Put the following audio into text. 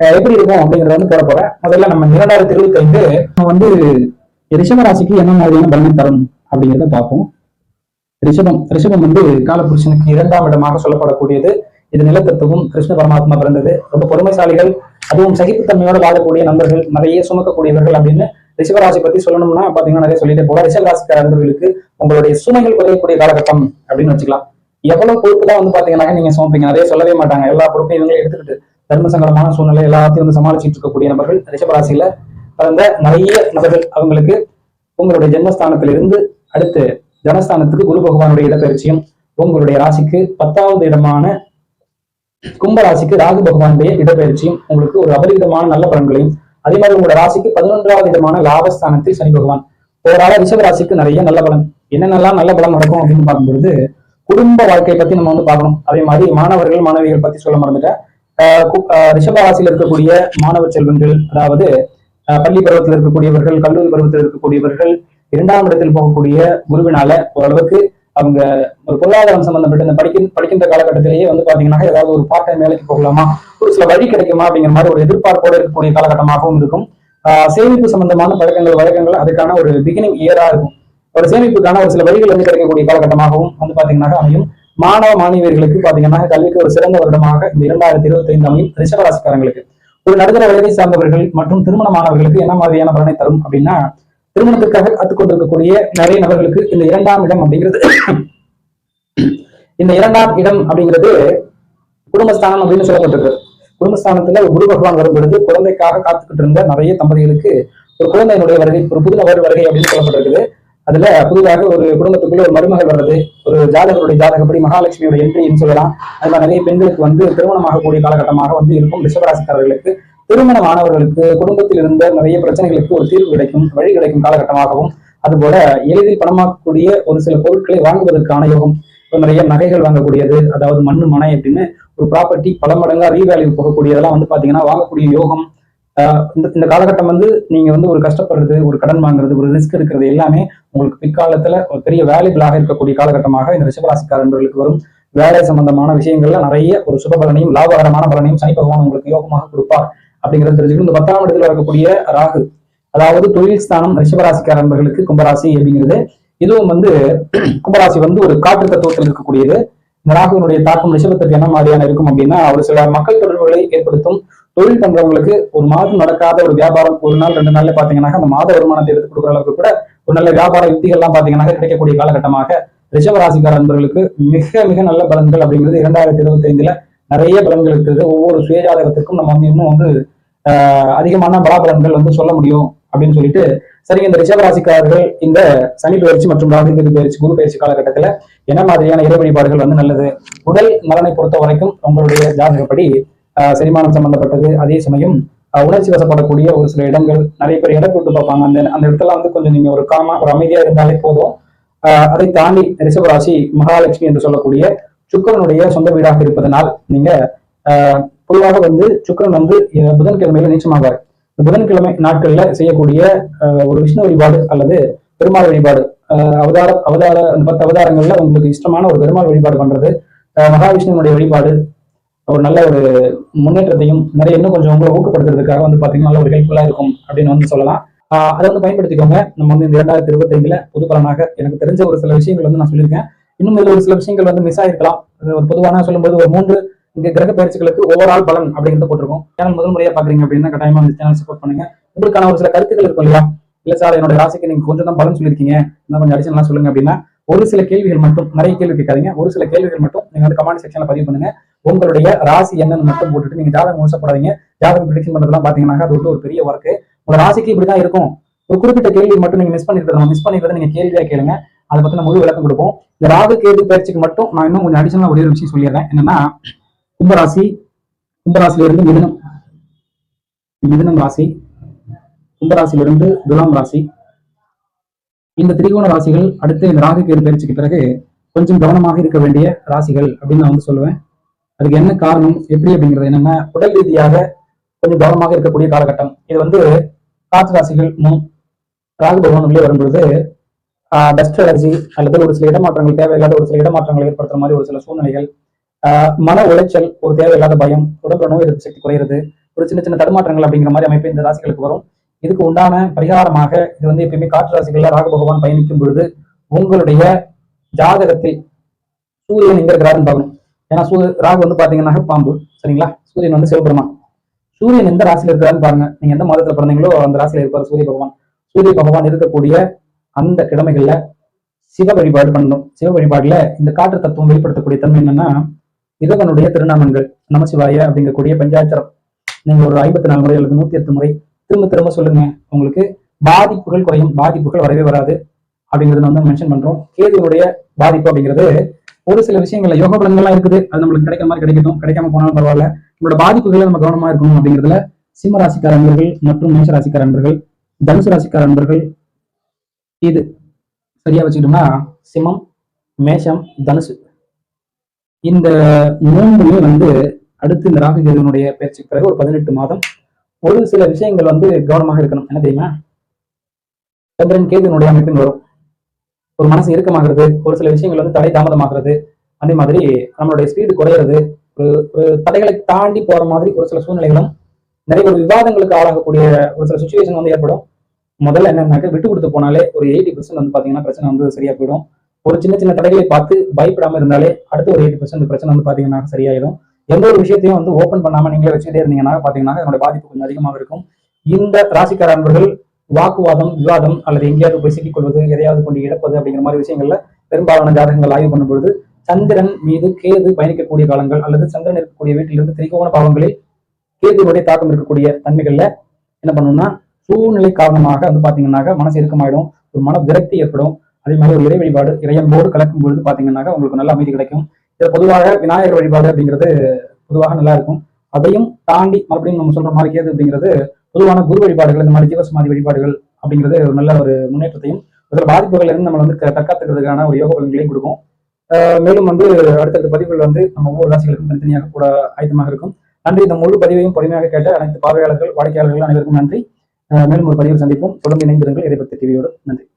எப்படி இருக்கும் அப்படிங்கறத வந்து போட போறேன். முதல்ல நம்ம இரண்டாயிரத்தி இருபத்தி ஐந்து நம்ம வந்து ரிஷப ராசிக்கு என்ன மாதிரியான பலனை தரும் அப்படிங்கிறத பார்ப்போம். ரிஷபம் ரிஷபம் வந்து காலபுருஷனுக்கு இரண்டாம் இடமாக சொல்லப்படக்கூடியது. இது நிலத்தத்துவம் கிருஷ்ண பரமாத்மா பிறந்தது. ரொம்ப பொறுமைசாலிகள் அதுவும் சகிப்புத்தன்மையோடு வாழக்கூடிய நண்பர்கள் நிறைய சுமக்கக்கூடியவர்கள் அப்படின்னு ரிஷபராசி பத்தி சொல்லணும்னா பாத்தீங்கன்னா நிறைய சொல்லிட்டு போல ரிஷபராசிக்கார நண்பர்களுக்கு உங்களுடைய சுமைகள் குறையக்கூடிய காலகட்டம் அப்படின்னு வச்சுக்கலாம். எவ்வளவு பொறுப்பு தான் வந்து பாத்தீங்கன்னா நீங்க சுமப்பீங்க. நிறைய சொல்லவே மாட்டாங்க. எல்லா பொறுப்பையும் எடுத்துக்கிட்டு தர்ம சங்கடமான சூழ்நிலை எல்லாத்தையும் வந்து சமாளிச்சுட்டு இருக்கக்கூடிய நபர்கள் ரிஷபராசியில பிறந்த நிறைய நபர்கள் அவங்களுக்கு உங்களுடைய ஜென்மஸ்தானத்திலிருந்து அடுத்து ஜனஸ்தானத்துக்கு குரு பகவானுடைய இடப்பெயர்ச்சியும் உங்களுடைய ராசிக்கு பத்தாவது இடமான கும்பராசிக்கு ராகு பகவானுடைய இடப்பெயர்ச்சியும் உங்களுக்கு ஒரு அபரிதமான நல்ல பலன்களையும் அதே மாதிரி உங்களோட ராசிக்கு பதினொன்றாவது இடமான லாபஸ்தானத்தில் சனி பகவான். ஓராள ரிஷப ராசிக்கு நிறைய நல்ல பலன். என்னென்னலாம் நல்ல பலன் நடக்கும் அப்படின்னு பார்க்கும்பொழுது குடும்ப வாழ்க்கையை பத்தி நம்ம வந்து பார்க்கணும். அதே மாதிரி மாணவர்கள் மாணவிகள் பத்தி சொல்ல மறந்துட்டேன். ஆஹ் இருக்கக்கூடிய மாணவ செல்வங்கள் அதாவது ஆஹ் பள்ளி பருவத்தில் இருக்கக்கூடியவர்கள் கல்லூரி பருவத்தில் இருக்கக்கூடியவர்கள் இரண்டாம் இடத்தில் போகக்கூடிய குருவினால ஓரளவுக்கு அவங்க ஒரு பொருளாதாரம் சம்பந்தப்பட்ட இந்த படிக்க படிக்கின்ற காலகட்டத்திலேயே வந்து பாத்தீங்கன்னா ஏதாவது ஒரு பார்ட் டைம் வேலைக்கு போகலாமா? ஒரு சில வழி கிடைக்குமா? அப்படிங்கிற மாதிரி ஒரு எதிர்பார்ப்போடு இருக்கக்கூடிய காலகட்டமாகவும் இருக்கும். ஆஹ் சேமிப்பு சம்பந்தமான பழக்கங்கள் வழக்கங்கள் அதுக்கான ஒரு பிகினிங் இயரா இருக்கும். ஒரு சேமிப்புக்கான ஒரு சில வழிகள் வந்து கிடைக்கக்கூடிய காலகட்டமாகவும் வந்து பாத்தீங்கன்னா அமையும். மாணவ மாணவியர்களுக்கு பாத்தீங்கன்னா கல்விக்கு ஒரு சிறந்த வருடமாக இந்த இரண்டாயிரத்தி இருபத்தி ஐந்தாம் ரிஷபராசிக்காரங்களுக்கு ஒரு நடுத்தர வயதை சார்ந்தவர்கள் மற்றும் திருமணமானவர்களுக்கு என்ன மாதிரியான பலனை தரும் அப்படின்னா திருமணத்திற்காக காத்துக் கொண்டிருக்கக்கூடிய நிறைய நபர்களுக்கு இந்த இரண்டாம் இடம் அப்படிங்கிறது இந்த இரண்டாம் இடம் அப்படிங்கிறது குடும்பஸ்தானம் அப்படின்னு சொல்லப்பட்டிருக்கு. குடும்பஸ்தானத்துல ஒரு குரு பகவான் வரும் பொழுது குழந்தைக்காக காத்துக்கிட்டு இருந்த நிறைய தம்பதிகளுக்கு ஒரு குழந்தையினுடைய வருகை ஒரு புது நபர் வருகை அப்படின்னு சொல்லப்பட்டிருக்குது. அதுல புதிதாக ஒரு குடும்பத்துக்குள்ள ஒரு மருமகள் வர்றது ஒரு ஜாதகருடைய ஜாதகப்படி மகாலட்சுமியோட என்ட்ரின்னு சொல்லலாம். அது மாதிரி நிறைய பெண்களுக்கு வந்து திருமணமாகக்கூடிய காலகட்டமாக வந்து இருக்கும். ரிஷபராசிக்காரர்களுக்கு திருமணமானவர்களுக்கு குடும்பத்தில் இருந்த நிறைய பிரச்சனைகளுக்கு ஒரு தீர்வு கிடைக்கும் வழி கிடைக்கும் காலகட்டமாகவும். அதுபோல எளிதில் பணமாக்கக்கூடிய ஒரு சில பொருட்களை வாங்குவதற்கான யோகம் நிறைய நகைகள் வாங்கக்கூடியது அதாவது மண்ணு மனை அப்படின்னு ஒரு ப்ராப்பர்ட்டி பல மடங்கா ரீவேல்யூ போகக்கூடியதெல்லாம் வந்து பாத்தீங்கன்னா வாங்கக்கூடிய யோகம் இந்த இந்த காலகட்டம் வந்து நீங்க வந்து ஒரு கஷ்டப்படுறது ஒரு கடன் வாங்குறது ஒரு ரிஸ்க் இருக்கிறது எல்லாமே உங்களுக்கு பிற்காலத்துல ஒரு பெரிய வேல்யூபிளாக இருக்கக்கூடிய காலகட்டமாக இந்த ரிஷபராசிக்காரர்களுக்கு வரும். வேலை சம்பந்தமான விஷயங்கள்ல நிறைய ஒரு சுபபலனையும் லாபகரமான பலனையும் சனி பகவான் உங்களுக்கு யோகமாக கொடுப்பார் அப்படிங்கறத தெரிஞ்சுக்கணும். இந்த பத்தாம் இடத்துல வரக்கூடிய ராகு அதாவது தொழில் ஸ்தானம் ரிஷபராசிக்கார நண்பர்களுக்கு கும்பராசி அப்படிங்கிறது. இதுவும் வந்து கும்பராசி வந்து ஒரு காற்று தத்துவத்தில் இருக்கக்கூடியது. இந்த ராகுவினுடைய தாக்கம் ரிஷபத்துக்கு என்ன மாதிரியான இருக்கும் அப்படின்னா ஒரு சில மக்கள் தொடர்புகளை ஏற்படுத்தும் தொழில் பண்றவங்களுக்கு ஒரு மாதம் நடக்காத ஒரு வியாபாரம் ஒரு நாள் ரெண்டு நாள்ல பாத்தீங்கன்னா அந்த மாத வருமானத்தை எடுத்து கொடுக்குற அளவுக்கு கூட ஒரு நல்ல வியாபார யுக்திகள்லாம் பாத்தீங்கன்னா கிடைக்கக்கூடிய காலகட்டமாக ரிஷபராசிக்கார நண்பர்களுக்கு மிக மிக நல்ல பலன்கள் அப்படிங்கிறது இரண்டாயிரத்தி இருபத்தி ஐந்துல நிறைய பலன்கள் இருக்குது. ஒவ்வொரு சுயஜாதகத்திற்கும் நம்ம வந்து இன்னும் வந்து அதிகமான பலாபலன்கள் வந்து சொல்ல முடியும் அப்படின்னு சொல்லிட்டு சரிங்க இந்த ரிஷபராசிக்காரர்கள் இந்த சனி பயிற்சி மற்றும் ராகு பயிற்சி குரு பயிற்சி காலகட்டத்துல என்ன மாதிரியான இறை வழிபாடுகள் வந்து நல்லது? உடல் நலனை பொறுத்த வரைக்கும் உங்களுடைய ஜாதகப்படி செரிமானம் சம்பந்தப்பட்டது. அதே சமயம் உணர்ச்சி வசப்படக்கூடிய ஒரு சில இடங்கள் நிறைய பேர் இடம் விட்டு பார்ப்பாங்க. அந்த அந்த இடத்துல வந்து கொஞ்சம் நீங்க ஒரு காமா ஒரு அமைதியா இருந்தாலே போதும். ஆஹ் அதை தாண்டி ரிஷபராசி மகாலட்சுமி என்று சொல்லக்கூடிய சுக்கிரனுடைய சொந்த வீடாக இருப்பதனால் நீங்க ஆஹ் பொதுவாக வந்து சுக்கிரன் வந்து புதன்கிழமையில நீச்சமாக இந்த புதன்கிழமை நாட்கள்ல செய்யக்கூடிய ஒரு விஷ்ணு வழிபாடு அல்லது பெருமாள் வழிபாடு அவதார அவதார அந்த பத்து அவதாரங்கள்ல உங்களுக்கு இஷ்டமான ஒரு பெருமாள் வழிபாடு பண்றது அஹ், மகாவிஷ்ணுவனுடைய வழிபாடு ஒரு நல்ல ஒரு முன்னேற்றத்தையும் நிறைய இன்னும் கொஞ்சம் உங்களை ஊக்கப்படுத்துறதுக்காக வந்து பாத்தீங்கன்னா நல்ல ஒரு ஹெல்ப்ஃபுல்லா இருக்கும் அப்படின்னு வந்து சொல்லலாம். அதை வந்து பயன்படுத்திக்கோங்க. நம்ம வந்து இந்த இரண்டாயிரத்தி இருபத்தைந்துல புது பலனாக எனக்கு தெரிஞ்ச ஒரு சில விஷயங்கள் வந்து நான் சொல்லியிருக்கேன். இன்னும் இதில் ஒரு சில விஷயங்கள் வந்து மிஸ் ஆயிருக்கலாம். ஒரு பொதுவான சொல்லும்போது ஒரு மூன்று இங்க கிரக பயிற்சிகளுக்கு ஓவரால் பலன் அப்படிங்கிறது போட்டிருக்கோம். சேனல் முதல் முறையா பாக்குறீங்க அப்படின்னா கட்டாயமா இந்த சேனல் சப்போர்ட் பண்ணுங்க. உங்களுக்கான ஒரு சில கருத்துக்கள் இருக்கும் இல்லையா? இல்ல சார் என்னோட ராசிக்கு நீங்க கொஞ்சம் தான் பலன் சொல்லியிருக்கீங்க. இன்னும் கொஞ்சம் அடிஷனலா சொல்லுங்க அப்படின்னா ஒரு சில கேள்விகள் மட்டும் நிறைய கேள்வி கேட்காதீங்க. ஒரு சில கேள்விகள் மட்டும் நீங்க வந்து கமெண்ட் செக்ஷன்ல பதிவு பண்ணுங்க. உங்களுடைய ராசி என்னன்னு மட்டும் போட்டுட்டு நீங்க ஜாதகம் மோசப்படாதீங்க ஜாதகம் ப்ரிடிக்ஷன் பண்றதெல்லாம் பாத்தீங்கன்னா அது வந்து ஒரு பெரிய ஒர்க் உங்க ராசிக்கு இப்படிதான் இருக்கும். ஒரு குறிப்பிட்ட கேள்வி மட்டும் நீங்க மிஸ் பண்ணிருக்கிறத மிஸ் பண்ணிருக்கிறத நீங்க கேள்வியா கேளுங்க. அதை பத்தி முழு விளக்கம் கொடுப்போம். இந்த ராகு கேது பயிற்சிக்கு மட்டும் நான் இன்னும் கொஞ்சம் அடிஷனலா ஒரே ஒரு விஷயம் சொல்லிடுறேன். என்னன்னா கும்பராசி கும்பராசில இருந்து மிதனம். மிதனம் ராசி கும்பராசில இருந்து துலாம் ராசி. இந்த திரிகோண ராசிகள் அடுத்து இந்த ராகு கேது பயிற்சிக்கு பிறகு கொஞ்சம் கவனமாக இருக்க வேண்டிய ராசிகள் அப்படின்னு நான் வந்து சொல்லுவேன். அதுக்கு என்ன காரணம் எப்படி அப்படிங்கிறது என்னன்னா உடல் ரீதியாக கொஞ்சம் கவனமாக இருக்கக்கூடிய காலகட்டம். இது வந்து காற்று ராசிகள் ராகு பகவான் உள்ளே வரும்பொழுது டஸ்ட் அலர்ஜி அல்லது ஒரு சில இடமாற்றங்கள் தேவையில்லாத ஒரு சில இடமாற்றங்களை ஏற்படுத்துற மாதிரி ஒரு சில சூழ்நிலைகள் ஆஹ் மன உளைச்சல் ஒரு தேவையில்லாத பயம் உடம்புல நோய் எதிர்ப்பு சக்தி குறையிறது ஒரு சின்ன சின்ன தடுமாற்றங்கள் அப்படிங்கிற மாதிரி அமைப்பு இந்த ராசிகளுக்கு வரும். இதுக்கு உண்டான பரிகாரமாக இது வந்து எப்பயுமே காற்று ராசிகள்ல ராகு பகவான் பயணிக்கும் பொழுது உங்களுடைய ஜாதகத்தில் சூரியன் எங்க இருக்கிறாருன்னு பார்க்கணும். ஏன்னா சூரிய ராகு வந்து பாத்தீங்கன்னா பாம்பு சரிங்களா? சூரியன் வந்து சிவபெருமான். சூரியன் எந்த ராசியில இருக்கிறாருன்னு பாருங்க. நீங்க எந்த மாதத்துல பிறந்தீங்களோ அந்த ராசியில இருப்பார் சூரிய பகவான். சூரிய பகவான் இருக்கக்கூடிய அந்த கிழமைகள்ல சிவ வழிபாடு பண்ணணும். சிவ வழிபாடுல இந்த காற்று தத்துவம் வெளிப்படுத்தக்கூடிய தன்மை என்னன்னா இறைவனுடைய திருநாமங்கள் நமசிவாய அப்படிங்கக்கூடிய பஞ்சாச்சரம் நீங்க ஒரு ஐம்பத்தி நாலு முறை அல்லது நூத்தி எட்டு முறை திரும்ப திரும்ப சொல்லுங்க. உங்களுக்கு பாதிப்புகள் குறையும். பாதிப்புகள் வரவே வராது. அப்படிங்கறத வந்து மென்ஷன் பண்றோம். கேதுனுடைய பாதிப்பு அப்படிங்கிறது ஒரு சில விஷயங்கள்ல யோக பலன்கள்லாம் இருக்குது. அது நம்மளுக்கு கிடைக்கிற மாதிரி கிடைக்கட்டும். கிடைக்காம போனாலும் பரவாயில்ல. நம்மளோட பாதிப்புகளை நம்ம கவனமா இருக்கணும் அப்படிங்கிறதுல சிம்ம ராசிக்கார அன்பர்கள் மற்றும் மேஷ ராசிக்கார அன்பர்கள் தனுசு ராசிக்கார அன்பர்கள் இது சரியா வச்சுக்கிட்டோம்னா சிம்மம் மேஷம் தனுசு. இந்த மூன்றுமே வந்து அடுத்து இந்த ராகு கேதுவனுடைய பயிற்சிக்கு பிறகு ஒரு பதினெட்டு மாதம் ஒரு சில விஷயங்கள் வந்து கவனமாக இருக்கணும். என்ன தெரியுமா? சந்திரன் கேதுனுடைய அமைப்பின் வரும். ஒரு மனசு இறுக்கமாகிறது ஒரு சில விஷயங்கள் வந்து தடை தாமதமாகிறது. அதே மாதிரி நம்மளுடைய ஸ்பீடு குறையிறது ஒரு ஒரு தடைகளை தாண்டி போற மாதிரி ஒரு சில சூழ்நிலைகளும் நிறைய ஒரு விவாதங்களுக்கு ஆளாகக்கூடிய ஒரு சில சுச்சுவேஷன் வந்து ஏற்படும். முதல்ல என்னன்னாக்க விட்டு கொடுத்து போனாலே ஒரு எயிட்டி பர்சன்ட் வந்து பாத்தீங்கன்னா பிரச்சனை வந்து சரியா போயிடும். ஒரு சின்ன சின்ன தடைகளை பார்த்து பயப்படாம இருந்தாலே அடுத்து ஒரு எயிட்டி பர்சன்ட் பிரச்சனை வந்து பாத்தீங்கன்னா சரியாயிடும். எந்த ஒரு விஷயத்தையும் வந்து ஓப்பன் பண்ணாம நீங்களே வச்சுட்டே இருந்தீங்கன்னா பாத்தீங்கன்னா என்னோட பாதிப்பு கொஞ்சம் அதிகமாக இருக்கும். இந்த ராசிக்கார அன்பர்கள் வாக்குவாதம் விவாதம் அல்லது எங்கேயாவது போய் சிக்கிக் கொள்வது எதையாவது கொண்டு இழப்பது அப்படிங்கிற மாதிரி விஷயங்கள்ல பெரும்பாலான ஜாதகங்கள் ஆய்வு பண்ணும் பொழுது சந்திரன் மீது கேது பயணிக்கக்கூடிய காலங்கள் அல்லது சந்திரன் இருக்கக்கூடிய வீட்டிலிருந்து திரிகோண பாவங்களில் கேதுவுடைய தாக்கம் இருக்கக்கூடிய தன்மைகள்ல என்ன பண்ணணும்னா சூழ்நிலை காரணமாக வந்து பாத்தீங்கன்னாக்க மனசு இறுக்கமாயிடும் ஒரு மன விரக்தி ஏற்படும். அதே மாதிரி ஒரு இறை வழிபாடு இறையன்போடு கலக்கும் பொழுது பாத்தீங்கன்னாக்க உங்களுக்கு நல்ல அமைதி கிடைக்கும். இது பொதுவாக விநாயகர் வழிபாடு அப்படிங்கிறது பொதுவாக நல்லா இருக்கும். அதையும் தாண்டி மறுபடியும் நம்ம சொல்ற மாதிரி கேது அப்படிங்கிறது பொதுவான குரு வழிபாடுகள் இந்த மாதிரி ஜீவசமாதி வழிபாடுகள் அப்படிங்கிறது ஒரு நல்ல ஒரு முன்னேற்றத்தையும் அதில் பாதிப்புகள் இருந்து நம்ம வந்து க- தற்காத்துக்கிறதுக்கான ஒரு யோக பலன்களையும் கொடுக்கும். மேலும் வந்து அடுத்தடுத்த பதிவுகள் வந்து நம்ம ஒவ்வொரு ராசிகளுக்கும் தனித்தனியாக கூட ஆயத்தமாக இருக்கும். நன்றி. இந்த முழு பதிவையும் பொறுமையாக கேட்ட அனைத்து பார்வையாளர்கள் வாடிக்கையாளர்கள் அனைவருக்கும் நன்றி. மேலும் ஒரு பதிவில் சந்திப்போம். தொடர்ந்து இணைந்திருங்கள். இறைபக்தி டிவியோடு நன்றி.